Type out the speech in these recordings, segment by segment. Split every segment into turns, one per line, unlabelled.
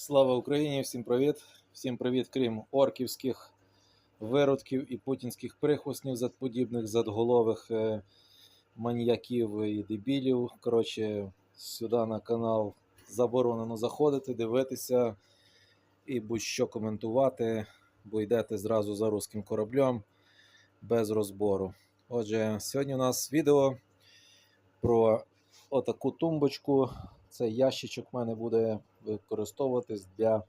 Слава Україні! Всім привіт! Всім привіт, крім орківських виродків і путінських прихвостнів задподібних, задголових е, маніяків і дебілів. Коротше, сюди на канал заборонено заходити, дивитися і будь-що коментувати, бо йдете зразу за руським кораблем без розбору. Отже, сьогодні у нас відео про отаку тумбочку. Цей ящичок в мене буде використовуватись для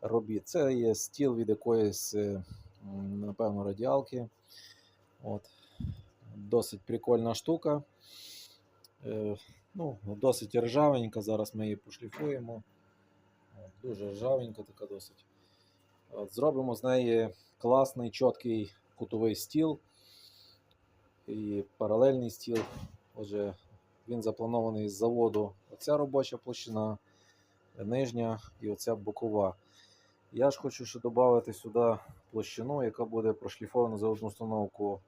робіт. Це є стіл від якоїсь, е, напевно, радіалки. От. Досить прикольна штука. Е, ну, досить ржавенька. Зараз ми її пошліфуємо. Дуже ржавенька така досить. От, зробимо з неї класний, чіткий кутовий стіл і паралельний стіл. Отже, він запланований з заводу. Оця робоча площина, нижня і оця бокова. Я ж хочу ще додати сюди площину, яка буде прошліфована за одну установку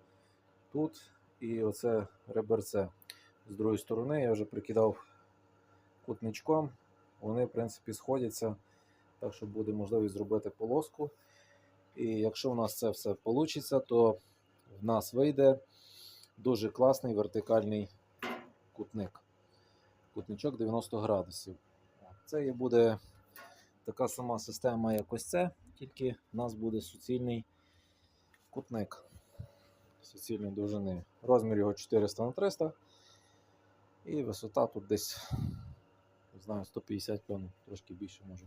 тут. І оце реберце. З другої сторони я вже прикидав кутничком. Вони, в принципі, сходяться. Так що буде можливість зробити полоску. І якщо у нас це все вийде, то в нас вийде дуже класний вертикальний кутник. Кутничок 90 градусів. Це буде така сама система, як ось це, тільки в нас буде суцільний кутник суцільної довжини. Розмір його 400 на 300 і висота тут десь не знаю, 150 тонн, трошки більше може.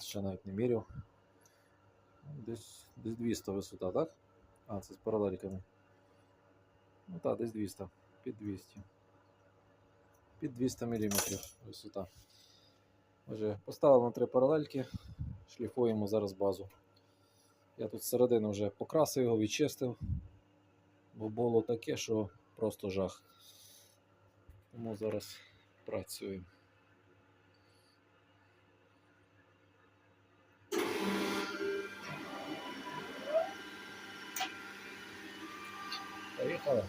Ще навіть не міряв. Десь, десь 200 висота, так? А, це з паралельками. Ну так, десь 200, під 200 під 200 мм висота. Отже, поставив на три паралельки, шліфуємо зараз базу. Я тут зсередини вже покрасив його, відчистив, бо було таке, що просто жах. Тому зараз працюємо. Поїхали.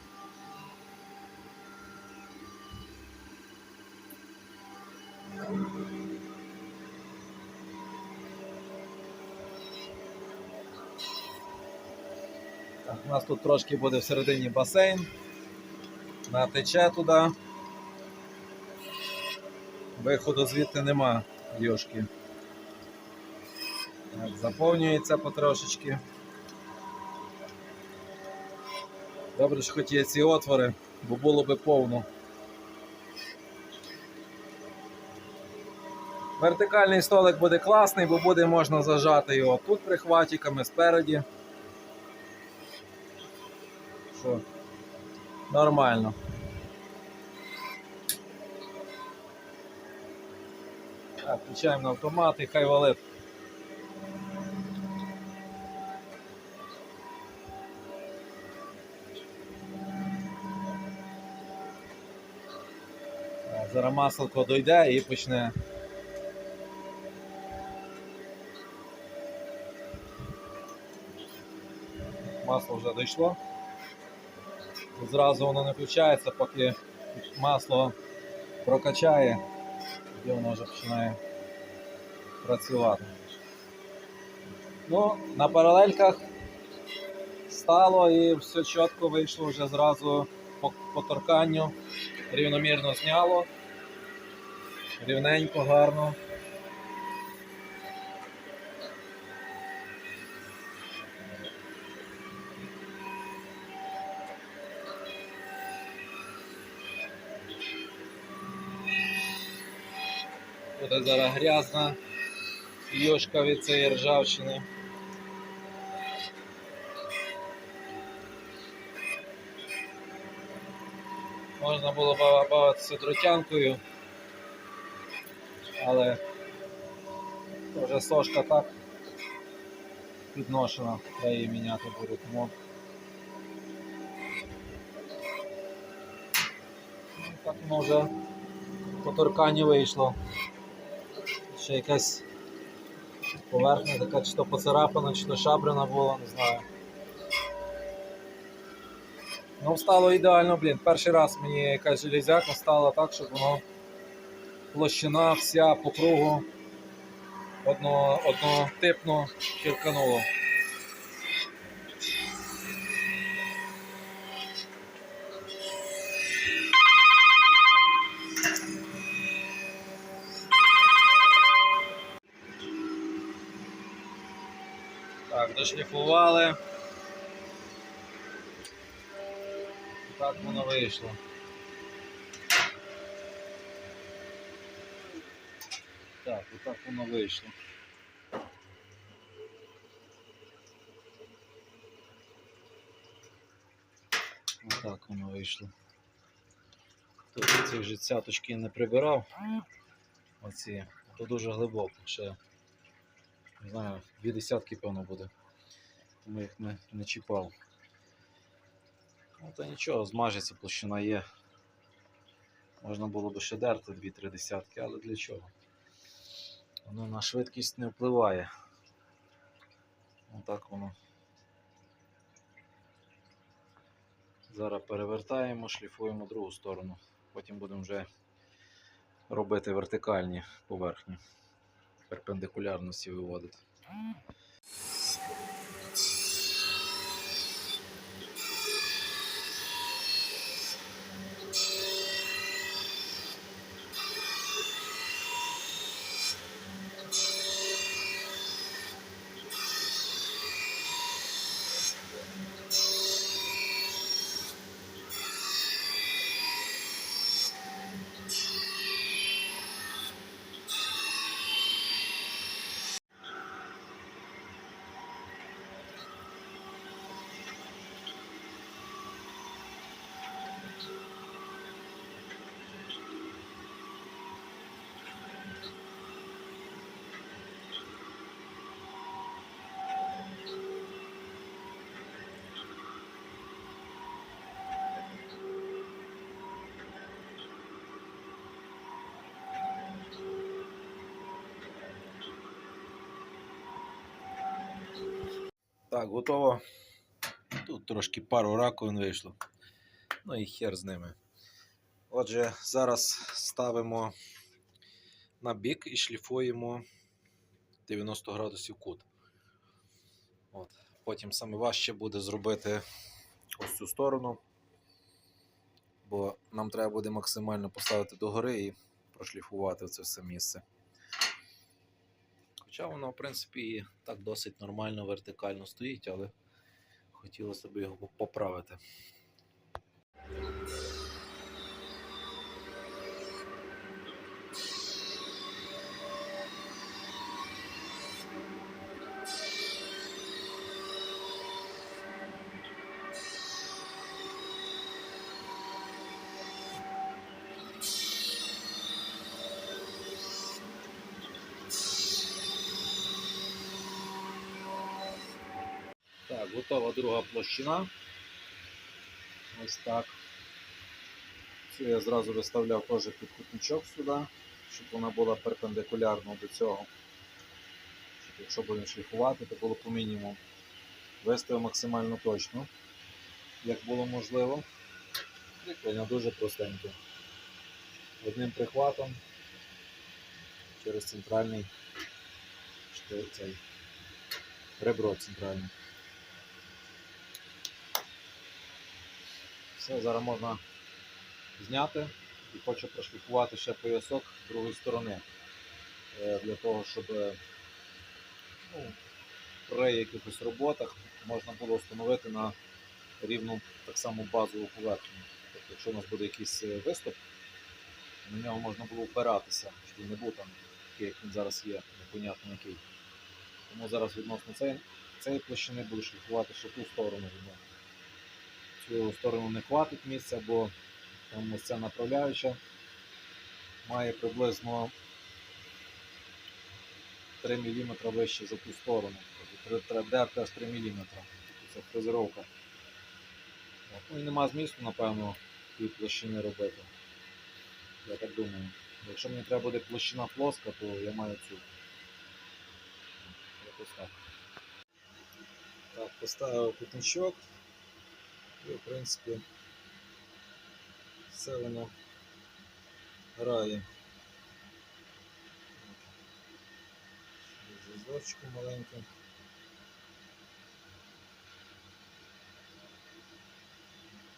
У нас тут трошки буде всередині басейн. Натече туди. Виходу звідти нема, йошки. Заповнюється потрошечки. Добре, що хоч є ці отвори, бо було би повно. Вертикальний столик буде класний, бо буде можна зажати його тут прихватиками спереді. Що? Нормально. Так, включаємо на автомат і хай валить. Зараз масло дойде і почне. Масло вже дійшло. Зразу воно не включається, поки масло прокачає, тоді воно вже починає працювати. Ну, на паралельках стало і все чітко вийшло вже зразу по, по торканню, рівномірно зняло, рівненько, гарно. Буде зараз грязна йошка від цієї ржавчини. Можна було бавитися дротянкою, але вже сошка так підношена, треба її міняти буде, тому так воно вже по торканні вийшло. Ще якась поверхня така, чи то поцарапана, чи то шабрина була, не знаю. Ну, стало ідеально, блін. Перший раз мені якась железяка стала так, щоб воно площина вся по кругу одно, однотипно черкануло. Так, дошліфували. Так воно вийшло. Так, отак воно вийшло. Отак воно вийшло. Тут ці вже цяточки не прибирав. Оці. То дуже глибоко, ще не знаю, дві десятки певно буде. Тому їх не, не чіпав. Ну та нічого, змажеться, площина є. Можна було би ще дерти 2-3 десятки, але для чого? Воно на швидкість не впливає. Отак воно. Зараз перевертаємо, шліфуємо другу сторону. Потім будемо вже робити вертикальні поверхні. Перпендикулярності виводити. Так, готово. Тут трошки пару раковин вийшло. Ну і хер з ними. Отже, зараз ставимо на бік і шліфуємо 90 градусів кут. От. Потім саме важче буде зробити ось цю сторону, бо нам треба буде максимально поставити догори і прошліфувати це все місце. Хоча воно, в принципі, так досить нормально вертикально стоїть, але хотілося б його поправити. Готова друга площина. Ось так. Це я зразу виставляв теж підкутничок сюди, щоб вона була перпендикулярна до цього. Щоб якщо будемо шліфувати, то було по мінімуму. Виставив максимально точно, як було можливо. Кріплення дуже простеньке. Одним прихватом через центральний цей ребро центральне. Все, зараз можна зняти і хочу прошліфувати ще поясок з другої сторони. Е, Для того, щоб е, ну, при якихось роботах можна було встановити на рівну так само базову поверхню. Тобто, якщо у нас буде якийсь е, виступ, на нього можна було опиратися, щоб він не був там такий, як він зараз є, непонятно який. Тому зараз відносно цієї, площини буду шліфувати ще ту сторону цю сторону не хватить місця, бо там ось ця направляюча має приблизно 3 мм вище за ту сторону. Треба аж 3 мм. Це фрезеровка. Ну і нема змісту, напевно, тієї площини робити. Я так думаю. Якщо мені треба буде площина плоска, то я маю цю. Так. Поставив кутничок. І, в принципі, все воно грає. дощку маленьку.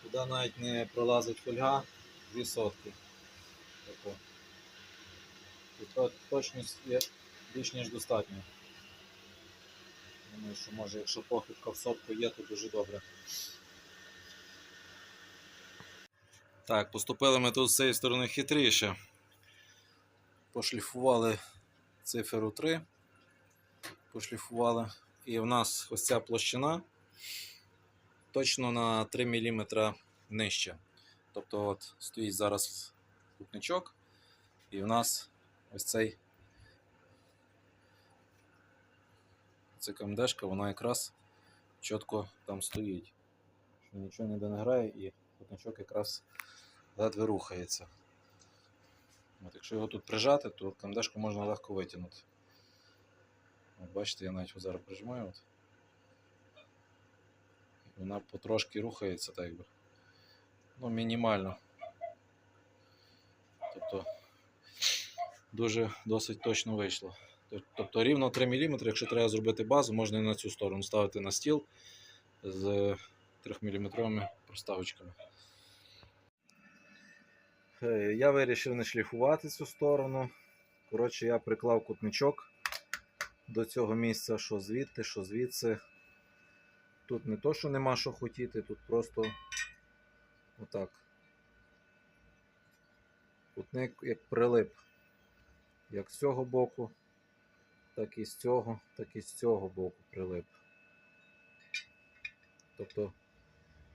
Туди навіть не пролазить фольга, дві сотки. І то точність є більш ніж достатньо. Думаю, що може, якщо похибка в сотку є, то дуже добре. Так, поступили ми тут з цієї сторони хитріше. Пошліфували циферу 3. Пошліфували. І в нас ось ця площина точно на 3 мм нижче. Тобто от стоїть зараз кутничок, і в нас ось цей ця КМДшка, вона якраз чітко там стоїть. Що нічого ніде не грає і кутничок якраз ледве рухається. От, якщо його тут прижати, то КМДшку можна легко витягнути. От, бачите, я навіть його зараз прижимаю. От. Вона потрошки рухається, так якби. Ну, мінімально. Тобто дуже досить точно вийшло. Тобто рівно 3 мм, якщо треба зробити базу, можна і на цю сторону ставити на стіл з 3 мм проставочками. Е, Я вирішив не шліфувати цю сторону. Коротше, я приклав кутничок до цього місця, що звідти, що звідси. Тут не то, що нема що хотіти, тут просто отак. Кутник як прилип. Як з цього боку, так і з цього, так і з цього боку прилип. Тобто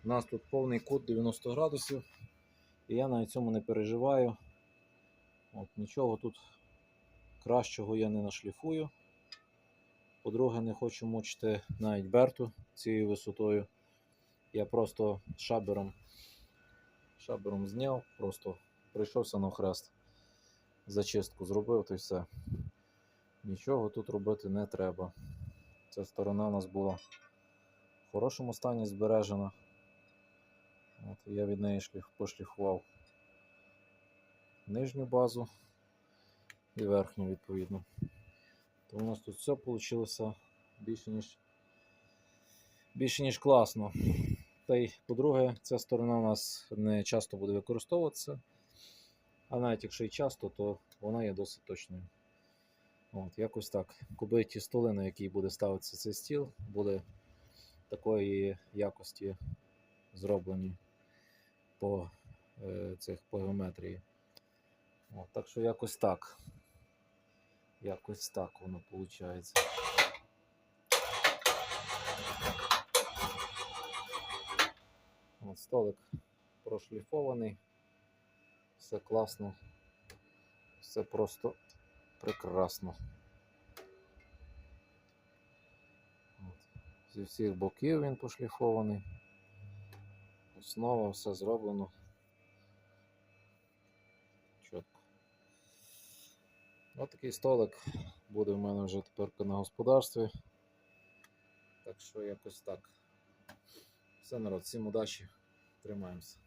у нас тут повний кут 90 градусів. І я на цьому не переживаю. От, нічого тут кращого я не нашліфую. По-друге, не хочу мучити навіть берту цією висотою. Я просто шабером, шабером зняв, просто прийшовся на хрест. Зачистку зробив то й все. Нічого тут робити не треба. Ця сторона у нас була в хорошому стані збережена. От, я від неї шліф, пошліфував нижню базу і верхню відповідно. То у нас тут все вийшло більше ніж, більше ніж класно. Та й по-друге, ця сторона у нас не часто буде використовуватися. А навіть якщо і часто, то вона є досить точною. От, якось так. Кубиті столи, на якій буде ставитися цей стіл, буде такої якості зроблені по е, цих по геометрії. От, так що якось так. Якось так воно виходить. От, столик прошліфований. Все класно. Все просто прекрасно. От. Зі всіх боків він пошліфований. Основа все зроблено. Чітко. Ось такий столик буде в мене вже тепер на господарстві. Так що якось так. Все народ, всім удачі, тримаємося.